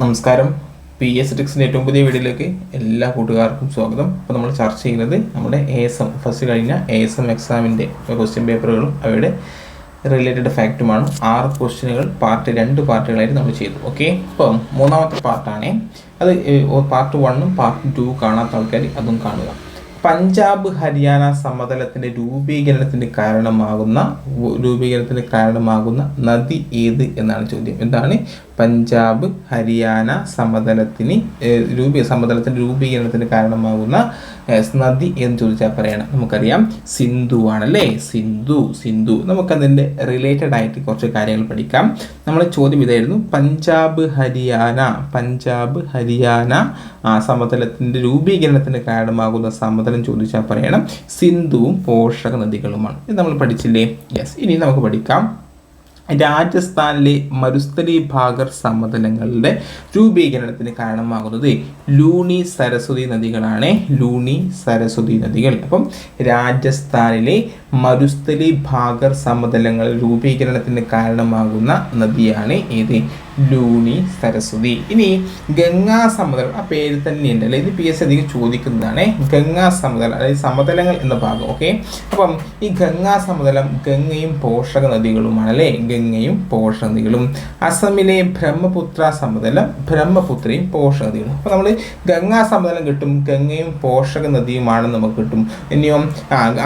നമസ്കാരം. P S ടിക്സിന്റെ ഏറ്റവും പുതിയ വീഡിയോയിലേക്ക് എല്ലാ കൂട്ടുകാർക്കും സ്വാഗതം. അപ്പോൾ നമ്മൾ ചർച്ച ചെയ്യുന്നത് നമ്മുടെ എ എസ് എം ഫസ്റ്റ് കഴിഞ്ഞ എ എസ് എം എക്സാമിന്റെ ക്വസ്റ്റ്യൻ പേപ്പറുകളും അവയുടെ റിലേറ്റഡ് ഫാക്റ്റുമാണ് ആറ് ക്വസ്റ്റ്യനുകൾ പാർട്ട് രണ്ട് പാർട്ടുകളായിട്ട് നമ്മൾ ചെയ്തു. ഓക്കെ അപ്പം മൂന്നാമത്തെ പാർട്ടാണ്. അത് പാർട്ട് വണ്ണും പാർട്ട് ടു കാണാത്ത ആൾക്കാർ അതും കാണുക. പഞ്ചാബ് ഹരിയാന സമതലത്തിന്റെ രൂപീകരണത്തിന് കാരണമാകുന്ന രൂപീകരണത്തിന് കാരണമാകുന്ന നദി ഏത് എന്നാണ് ചോദ്യം. എന്താണ്? പഞ്ചാബ് ഹരിയാന സമതലത്തിന് രൂപീ സമതലത്തിന്റെ രൂപീകരണത്തിന് കാരണമാകുന്ന നദി എന്ന് ചോദിച്ചാൽ പറയണം. നമുക്കറിയാം സിന്ധു ആണല്ലേ? സിന്ധു സിന്ധു. നമുക്കതിന്റെ റിലേറ്റഡ് ആയിട്ട് കുറച്ച് കാര്യങ്ങൾ പഠിക്കാം. നമ്മളെ ചോദ്യം ഇതായിരുന്നു. പഞ്ചാബ് ഹരിയാന പഞ്ചാബ് ഹരിയാന ആ സമതലത്തിന്റെ രൂപീകരണത്തിന് കാരണമാകുന്ന സമതലം ചോദിച്ചാൽ പറയണം സിന്ധുവും പോഷക നദികളുമാണ് ഇത് നമ്മൾ പഠിച്ചില്ലേ? യെസ് ഇനി നമുക്ക് പഠിക്കാം. രാജസ്ഥാനിലെ മരുസ്ഥലി ഭാഗർ സമതലങ്ങളുടെ രൂപീകരണത്തിന് കാരണമാകുന്നത് ലൂണി സരസ്വതി നദികളാണ്. ലൂണി സരസ്വതി നദികൾ. അപ്പം രാജസ്ഥാനിലെ മരുസ്ഥലി ഭാഗർ സമതലങ്ങൾ രൂപീകരണത്തിന് കാരണമാകുന്ന നദിയാണ് ഏത്? ലൂണി സരസ്വതി. ഇനി ഗംഗാ സമതലം ആ പേര് തന്നെയുണ്ട് അല്ലെ? ഇത് പി എസ് അധികം ചോദിക്കുന്നതാണ്. ഗംഗാ സമതലം അതായത് സമതലങ്ങൾ എന്ന ഭാഗം ഓക്കെ അപ്പം ഈ ഗംഗാ സമതലം ഗംഗയും പോഷക നദികളുമാണ് അല്ലേ? ഗംഗയും പോഷക നദികളും. അസമിലെ ബ്രഹ്മപുത്ര സമതലം ബ്രഹ്മപുത്രയും പോഷക നദികളും. അപ്പോൾ നമ്മൾ ഗംഗാ സമതലം കിട്ടും ഗംഗയും പോഷക നദിയുമാണെന്ന് നമുക്ക് കിട്ടും. ഇനിയോ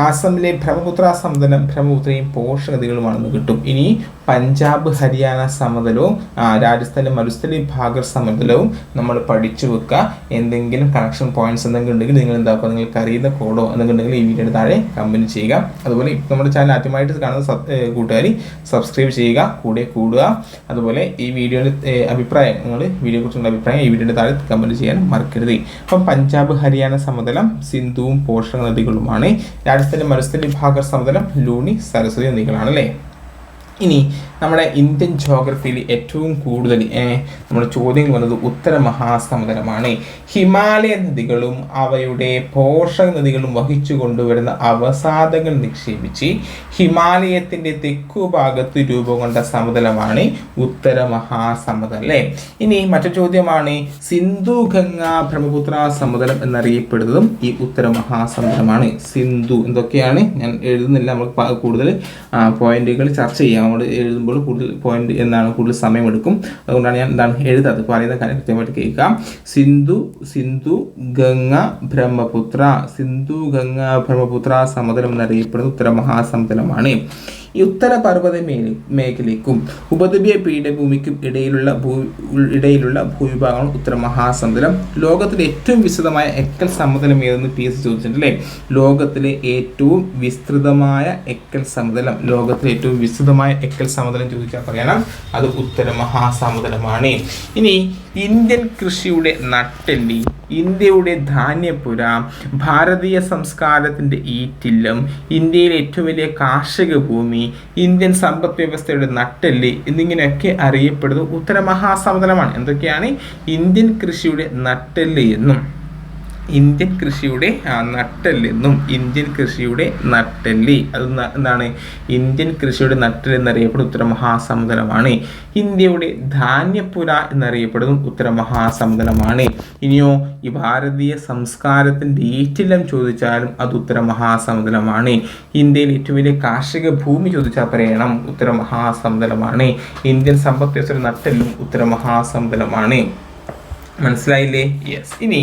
അസമിലെ ബ്രഹ്മപുത്ര സമതലം ബ്രഹ്മപുത്രയും പോഷക നദികളുമാണെന്ന് കിട്ടും. ഇനി പഞ്ചാബ് ഹരിയാന സമതലവും രാജസ്ഥാനിലെ മരുസ്ഥലി ഭാഗർ സമതലവും നമ്മൾ പഠിച്ചു വെക്കുക. എന്തെങ്കിലും കണക്ഷൻ പോയിന്റ്സ് എന്തെങ്കിലും ഉണ്ടെങ്കിൽ നിങ്ങൾ എന്താക്കുക? നിങ്ങൾക്ക് അറിയുന്ന കോഡോ എന്തെങ്കിലും ഈ വീഡിയോയുടെ താഴെ കമന്റ് ചെയ്യുക. അതുപോലെ നമ്മുടെ ചാനൽ ആദ്യമായിട്ട് കാണുന്ന കൂട്ടുകാരി സബ്സ്ക്രൈബ് ചെയ്യുക കൂടെ കൂടുക. അതുപോലെ ഈ വീഡിയോയുടെ അഭിപ്രായങ്ങൾ കുറിച്ചുള്ള അഭിപ്രായം ഈ വീഡിയോയുടെ താഴെ കമന്റ് ചെയ്യാൻ മറക്കരുത്. അപ്പം പഞ്ചാബ് ഹരിയാന സമതലം സിന്ധുവും പോഷക നദികളുമാണ്. രാജസ്ഥാനിലെ മരുസ്ഥലി ഭാഗർ സമതലം ലൂണി സരസ്വതി നദികളാണ് അല്ലേ ഇനി നമ്മുടെ ഇന്ത്യൻ ജോഗ്രഫിയിൽ ഏറ്റവും കൂടുതൽ നമ്മുടെ ചോദ്യങ്ങൾ വന്നത് ഉത്തര മഹാസമുദ്രമാണ്. ഹിമാലയ നദികളും അവയുടെ പോഷക നദികളും വഹിച്ചു കൊണ്ടുവരുന്ന അവസാദങ്ങൾ നിക്ഷേപിച്ച് ഹിമാലയത്തിന്റെ തെക്കു ഭാഗത്ത് രൂപം കൊണ്ട സമതലമാണ് ഉത്തര മഹാസമുദ്രം അല്ലേ? ഇനി മറ്റൊരു ചോദ്യമാണ് സിന്ധു ഗംഗ ബ്രഹ്മപുത്ര സമതലം എന്നറിയപ്പെടുന്നതും ഈ ഉത്തര മഹാസമുദ്രമാണ്. സിന്ധു എന്തൊക്കെയാണ്? ഞാൻ എഴുതുന്നില്ല നമുക്ക് കൂടുതൽ പോയിന്റുകൾ ചർച്ച ചെയ്യാം. നമ്മൾ എഴുതുമ്പോൾ കൂടുതൽ പോയിന്റ് എന്നാണ് കൂടുതൽ സമയമെടുക്കും. അതുകൊണ്ടാണ് ഞാൻ എന്താണ് എഴുതാത് പറയുന്ന കാര്യം കൃത്യമായിട്ട് കേൾക്കാം. സിന്ധു സിന്ധു ഗംഗ ബ്രഹ്മപുത്ര. സിന്ധു ഗംഗ ബ്രഹ്മപുത്ര സമതലം എന്നറിയപ്പെടുന്ന ഉത്തര മഹാസമുദ്രമാണ് ഈ ഉത്തര പർവത മേഖല മേഖലയ്ക്കും ഉപദ്വീപീയ പീഠഭൂമിക്കും ഇടയിലുള്ള ഭൂ ഇടയിലുള്ള ഭൂവിഭാഗമാണ് ഉത്തര മഹാസമുദ്രം ലോകത്തിലെ ഏറ്റവും വിശദമായ എക്കൽ സമതലം ഏതെന്ന് പി എസ് ചോദിച്ചിട്ടുണ്ട് അല്ലേ ലോകത്തിലെ ഏറ്റവും വിസ്തൃതമായ എക്കൽ സമതലം ലോകത്തിലെ ഏറ്റവും വിസ്തൃതമായ എക്കൽ സമതലം ചോദിച്ചാൽ പറയണം. അത് ഉത്തര മഹാസമുദ്രമാണ് ഇനി ഇന്ത്യൻ കൃഷിയുടെ നട്ടെല്ലി. ഇന്ത്യയുടെ ധാന്യപ്പുര ഭാരതീയ സംസ്കാരത്തിന്റെ ഈറ്റില്ലം ഇന്ത്യയിലെ ഏറ്റവും വലിയ കാർഷിക ഭൂമി ഇന്ത്യൻ സമ്പദ് വ്യവസ്ഥയുടെ നട്ടെല്ല് എന്നിങ്ങനെയൊക്കെ അറിയപ്പെടുന്നത് ഉത്തരമഹാസമതലമാണ്. എന്തൊക്കെയാണ്? ഇന്ത്യൻ കൃഷിയുടെ നട്ടെല്ല് എന്നും. ഇന്ത്യൻ കൃഷിയുടെ നട്ടെല്ലെന്നും ഇന്ത്യൻ കൃഷിയുടെ നട്ടെല്ലി. അത് എന്താണ്? ഇന്ത്യൻ കൃഷിയുടെ നട്ടെല്ല് എന്നറിയപ്പെടുന്ന ഉത്തര മഹാസമുദ്രമാണ് ഇന്ത്യയുടെ ധാന്യപ്പുര എന്നറിയപ്പെടുന്ന ഉത്തര മഹാസമുദ്രമാണ് ഇനിയോ ഈ ഭാരതീയ സംസ്കാരത്തിന്റെ ഏറ്റെല്ലാം ചോദിച്ചാലും അത് ഉത്തര മഹാസമുദ്രമാണ് ഇന്ത്യയിൽ ഏറ്റവും വലിയ കാർഷിക ഭൂമി ചോദിച്ചാൽ പറയണം ഉത്തര മഹാസമുദ്രമാണ് ഇന്ത്യൻ സമ്പദ് വ്യവസ്ഥയുടെ നട്ടെല്ലും ഉത്തര മഹാസമുദ്രമാണ് മനസ്സിലായില്ലേ? യെസ് ഇനി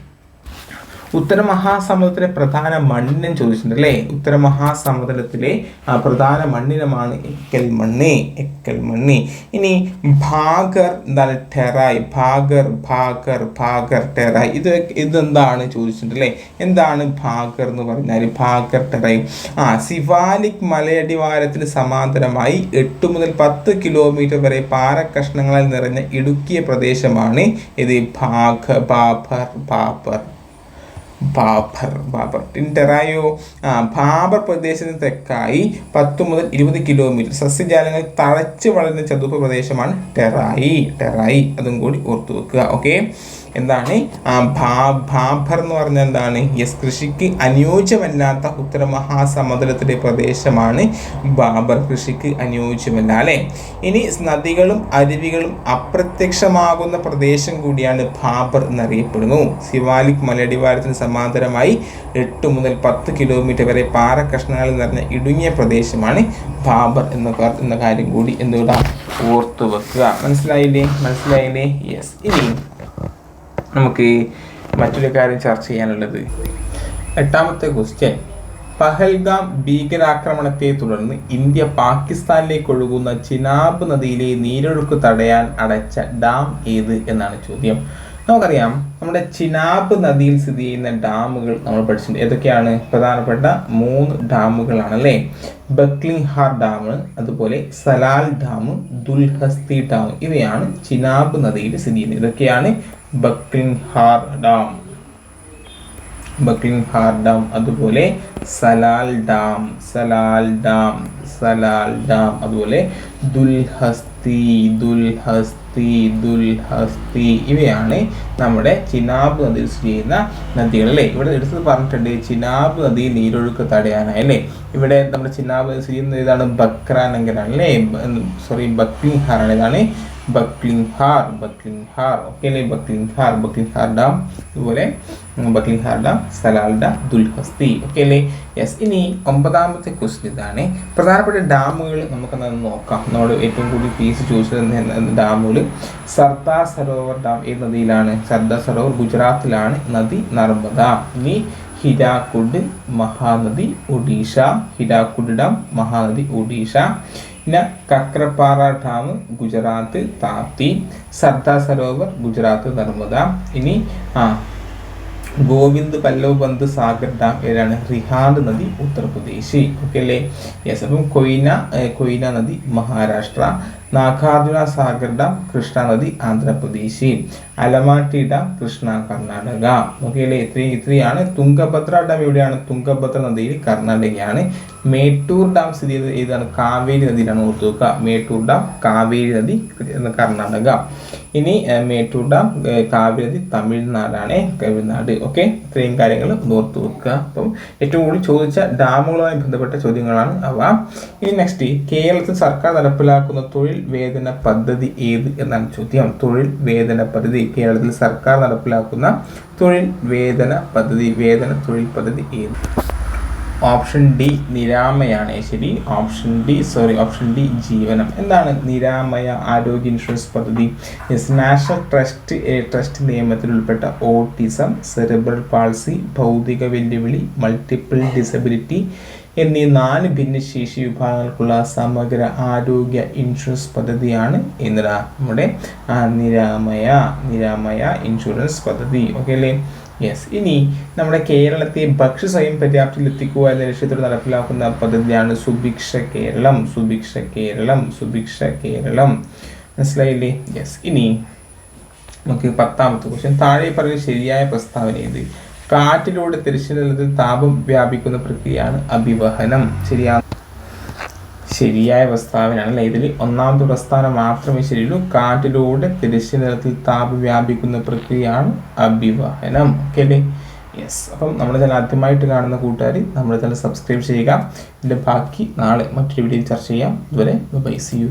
ഉത്തര മഹാസമുദ്രത്തിലെ പ്രധാന മണ്ണിനം ചോദിച്ചിട്ടുണ്ട് അല്ലേ ഉത്തരമഹാസമുദ്രത്തിലെ പ്രധാന മണ്ണിനമാണ് എക്കൽ മണ്ണ് എക്കൽ മണ്ണ് ഇനി ഭാഗർ എന്താണ്? ടെറായ്. ഭാഗർ ഭാഗർ ഭാഗർ ടെറായ്. ഇത് ഇതെന്താണ് ചോദിച്ചിട്ടുണ്ട് അല്ലേ എന്താണ് ഭാഗർ എന്ന് പറഞ്ഞാൽ ഭാഗർ ടെറായ്. ആ സിവാലിക് മലയടിവാരത്തിന് സമാന്തരമായി എട്ട് മുതൽ പത്ത് കിലോമീറ്റർ വരെ പാറക്കഷ്ണങ്ങളാൽ നിറഞ്ഞ ഇടുക്കിയ പ്രദേശമാണ് ഇത് ഭാഗ ബാബർ ബാബർ. ബാബർ. ബാബർ. ടെറായോ ബാബർ പ്രദേശത്തിന് തെക്കായി പത്ത് മുതൽ ഇരുപത് കിലോമീറ്റർ സസ്യജാലങ്ങൾ തഴച്ച് വളരുന്ന ചതുപ്പ് പ്രദേശമാണ് ടെറായി. ടെറായി. അതും കൂടി ഓർത്തു വെക്കുക ഓക്കെ എന്താണ്? ഭാഭർ എന്ന് പറഞ്ഞാൽ എന്താണ്? യെസ് കൃഷിക്ക് അനുയോജ്യമല്ലാത്ത ഉത്തര മഹാസമുദ്രത്തിലെ പ്രദേശമാണ് ബാബർ കൃഷിക്ക് അനുയോജ്യമല്ല അല്ലേ? ഇനി നദികളും അരുവികളും അപ്രത്യക്ഷമാകുന്ന പ്രദേശം കൂടിയാണ് ഭാബർ എന്നറിയപ്പെടുന്നു. ശിവാലിക് മലയടിവാരത്തിന് സമാന്തരമായി എട്ട് മുതൽ പത്ത് കിലോമീറ്റർ വരെ പാറ കഷ്ണങ്ങൾ നിറഞ്ഞ ഇടുങ്ങിയ പ്രദേശമാണ് ബാബർ എന്ന എന്ന കാര്യം കൂടി എന്തുകൂടാ ഓർത്തു വെക്കുക മനസ്സിലായില്ലേ? മനസ്സിലായില്ലേ? യെസ്. ഇനി നമുക്ക് മറ്റൊരു കാര്യം ചർച്ച ചെയ്യാനുള്ളത്. എട്ടാമത്തെ ക്വസ്റ്റ്യൻ പഹൽഗാം ഭീകരാക്രമണത്തെ തുടർന്ന് ഇന്ത്യ പാകിസ്ഥാനിലേക്ക് ഒഴുകുന്ന ചിനാബ് നദിയിലെ നീരൊഴുക്ക് തടയാൻ അടച്ച ഡാം ഏത് എന്നാണ് ചോദ്യം. നമുക്കറിയാം നമ്മുടെ ചിനാബ് നദിയിൽ സ്ഥിതി ചെയ്യുന്ന ഡാമുകൾ നമ്മൾ പഠിച്ചിട്ടുണ്ട്. ഏതൊക്കെയാണ്? പ്രധാനപ്പെട്ട മൂന്ന് ഡാമുകളാണ് അല്ലേ? ബക്ലിംഗ്ഹാർ ഡാം അതുപോലെ സലാൽ ഡാം ദുൽഹസ്തി ഡാം ഇവയാണ് ചിനാബ് നദിയിൽ സ്ഥിതി ചെയ്യുന്നത്. ഇതൊക്കെയാണ് ബക്ലിംഗ്ഹാർ ഡാം ബക്കിംഗ്ഹാർ ഡാം അതുപോലെ Salal dam Salal dam Salal dam അതുപോലെ ദുൽഹസ്തി ദുൽഹസ്തി ദുൽഹസ്തി ഇവയാണ് നമ്മുടെ ചിനാബ് നദിയിൽ സ്ഥിതി ചെയ്യുന്ന നദികൾ അല്ലേ? ഇവിടെ എടുത്ത് പറഞ്ഞിട്ടുണ്ട് ചിനാബ് നദി നീരൊഴുക്ക് തടയാനായി അല്ലേ? ഇവിടെ നമ്മുടെ ചിനാബ് സ്ഥിതി ചെയ്യുന്ന ഏതാണ്? ബക്രാനങ്കരാണ് അല്ലേ? സോറി ബക്കിംഗ്ഹാർ ആണ്. ഇതാണ് ബക്ലിംഹാർ ബക്ലിംഹാർ. ഓക്കെ അല്ലേ? ബക്ലിംഹാർ ബക്ലിംഹാർ ഡാം. അതുപോലെ Baglihar dam Salal dam Dulhasti okay അല്ലേ? യെസ് ഇനി ഒമ്പതാമത്തെ ക്വസ്റ്റ്യൻ ഇതാണ്. പ്രധാനപ്പെട്ട ഡാമുകൾ നമുക്കൊന്ന് നോക്കാം. നമ്മുടെ ഏറ്റവും കൂടുതൽ ഫീസ് ചോദിച്ചത് ഡാമുകൾ സർദാർ സരോവർ ഡാം ഏത് നദിയിലാണ്? സർദാർ സരോവർ ഗുജറാത്തിലാണ് നദി നർമ്മദ. ഇനി ഹിരാക്കുഡ് മഹാനദി ഒഡീഷ ഹിരാക്കുഡ് ഡാം മഹാനദി ഒഡീഷ. പിന്നെ കക്രപ്പാറ ഡാം ഗുജറാത്ത് താപ്തി സർദാർ സരോവർ ഗുജറാത്ത് നർമ്മദ. ഇനി ആ ഗോവിന്ദ് പല്ലവ് ബന്ദ് സാഗർ ഡാം ഏതാണ്? റിഹാദ് നദി ഉത്തർപ്രദേശ്. ഓക്കെ അല്ലേ? യെസ് അപ്പം കൊയ്ന കൊയ്ന നദി മഹാരാഷ്ട്ര. നാഗാർജുന സാഗർ ഡാം കൃഷ്ണാനദി ആന്ധ്രാപ്രദേശ് അലമാട്ടി ഡാം കൃഷ്ണ കർണാടക ഓക്കെ ഇത്രയും ഇത്രയാണ്. തുങ്കഭദ്ര ഡാം എവിടെയാണ്? തുങ്കഭദ്ര നദിയിൽ കർണാടകയാണ്. മേട്ടൂർ ഡാം സ്ഥിതി ചെയ്തത് ഏതാണ്? കാവേരി നദിയിലാണ് ഓർത്ത് വെക്കുക. മേട്ടൂർ ഡാം കാവേരി നദി കർണാടക. ഇനി മേട്ടൂർ ഡാം കാവേരി നദി തമിഴ്നാടാണ് തമിഴ്നാട്. ഓക്കെ? ഇത്രയും കാര്യങ്ങൾ ഓർത്ത് വെക്കുക. അപ്പം ഏറ്റവും കൂടുതൽ ചോദിച്ച ഡാമുകളുമായി ബന്ധപ്പെട്ട ചോദ്യങ്ങളാണ് അവ. ഇനി നെക്സ്റ്റ് കേരളത്തിൽ സർക്കാർ നടപ്പിലാക്കുന്ന തൊഴിൽ വേതന പദ്ധതി ഏത് എന്നാണ് ചോദ്യം. തൊഴിൽ വേതന പദ്ധതി കേരളത്തിൽ സർക്കാർ നടപ്പിലാക്കുന്ന തൊഴിൽ വേതന പദ്ധതി വേതന തൊഴിൽ പദ്ധതി ഏത്? ഓപ്ഷൻ ഡി നിരാമയാണ് ശരി. Option D sorry option D ജീവനം. എന്താണ് നിരാമയ ആരോഗ്യ ഇൻഷുറൻസ് പദ്ധതി? നാഷണൽ ട്രസ്റ്റ് ട്രസ്റ്റ് നിയമത്തിൽ ഉൾപ്പെട്ട ഓട്ടിസം സെറിബ്രൽ പാൾസി ഭൗതിക വെല്ലുവിളി മൾട്ടിപ്പിൾ ഡിസബിലിറ്റി എന്നീ നാല് ഭിന്നശേഷി വിഭാഗങ്ങൾക്കുള്ള സമഗ്ര ആരോഗ്യ ഇൻഷുറൻസ് പദ്ധതിയാണ് എന്നതാ നമ്മുടെ നിരാമയ നിരാമയ ഇൻഷുറൻസ് പദ്ധതി. ഓക്കെ അല്ലേ? യെസ് ഇനി നമ്മുടെ കേരളത്തെ ഭക്ഷ്യ സ്വയം പര്യാപ്തിയിൽ എത്തിക്കുക എന്ന ലക്ഷ്യത്തോടെ നടപ്പിലാക്കുന്ന പദ്ധതിയാണ് സുഭിക്ഷ കേരളം സുഭിക്ഷ കേരളം സുഭിക്ഷ കേരളം. മനസ്സിലായില്ലേ? യെസ് ഇനി നമുക്ക് പത്താമത്തെ ക്വസ്റ്റ്യൻ താഴെ പറയുന്ന ശരിയായ പ്രസ്താവന ഏത്? കാറ്റിലൂടെ തിരശ്ശീലത്തിൽ താപം വ്യാപിക്കുന്ന പ്രക്രിയയാണ് അഭിവഹനം. ശരിയാ ശരിയായ പ്രസ്താവനയാണ്. അല്ലെ? ഇതിൽ ഒന്നാമത്തെ പ്രസ്ഥാനം മാത്രമേ ശരിയുള്ളൂ. കാറ്റിലൂടെ തിരശ്ശീലത്തിൽ താപം വ്യാപിക്കുന്ന പ്രക്രിയയാണ് അഭിവാഹനം. ഓക്കെ അല്ലേ? യെസ് അപ്പം നമ്മുടെ ചാനൽ ആദ്യമായിട്ട് കാണുന്ന കൂട്ടുകാർ നമ്മുടെ ചാനൽ സബ്സ്ക്രൈബ് ചെയ്യുക. ഇതിന്റെ ബാക്കി നാളെ മറ്റൊരു വീഡിയോയിൽ ചർച്ച ചെയ്യാം. ഇതുവരെ ബൈ സി യു